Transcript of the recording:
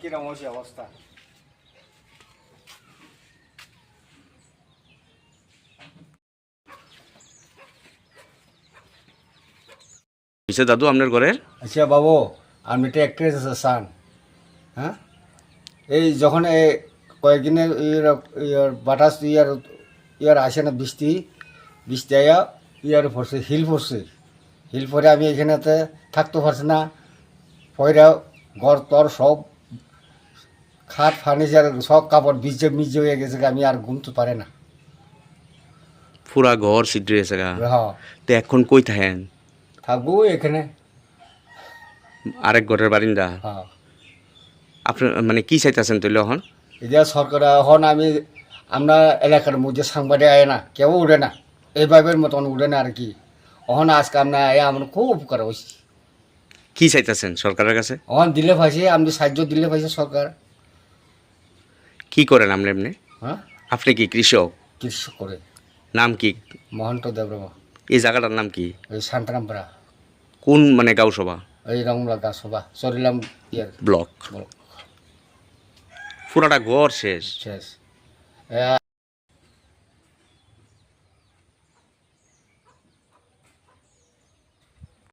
কিরম হয়েছে অবস্থা? দাদু আপনার ঘরের আচ্ছা বাবু আমি একটা অ্যাক্ট্রেস আছে সান হ্যাঁ? এই যখন এই কয়েকদিনের ইয়ার ইয়ার বাতাস ইয়ার ইয়ার আসে না বৃষ্টি বৃষ্টি আয়া ইয়ার পড়ছে হিল পড়ছে। হিল পরে আমি এখানেতে থাকতে পারছি না। পয়রা ঘর তর সব খাট ফার্নিচার সব কাপড় ভিজে মিজে হয়ে গেছে আমি আর ঘুমতে পারে না। পুরা ঘর সিদ্ধ হয়েছে গা। হ্যাঁ তো এখন কই থাকেন? থাকব এখানে। আরেক ঘরের বারিন্দা? হ্যাঁ আপনার মানে কি চাইতেছেন তাহলে এখন? এটা সরকার এখন আমি আমরা এলাকার মধ্যে সাংবাদিক আয় না কেউ উঠে না। এইভাবে মতন উঠে না আর কি। এখন আজকে আমরা আয় আমার খুব উপকার হয়েছে। কি চাইতেছেন সরকারের কাছে? এখন দিলে পাইছে আমি সাহায্য দিলে পাইছে সরকার। কি করেন আপনি? এমনি হ্যাঁ? আপনি কি কৃষক? কৃষক করে। নাম কি? মহন্ত দেবরমা এই জায়গাটার নাম কি? এই কোন মানে গাঁও সভা? এই রংলা গাছবা সভা ইয়ার ব্লক। পুরাটা ঘর শেষ? শেষ।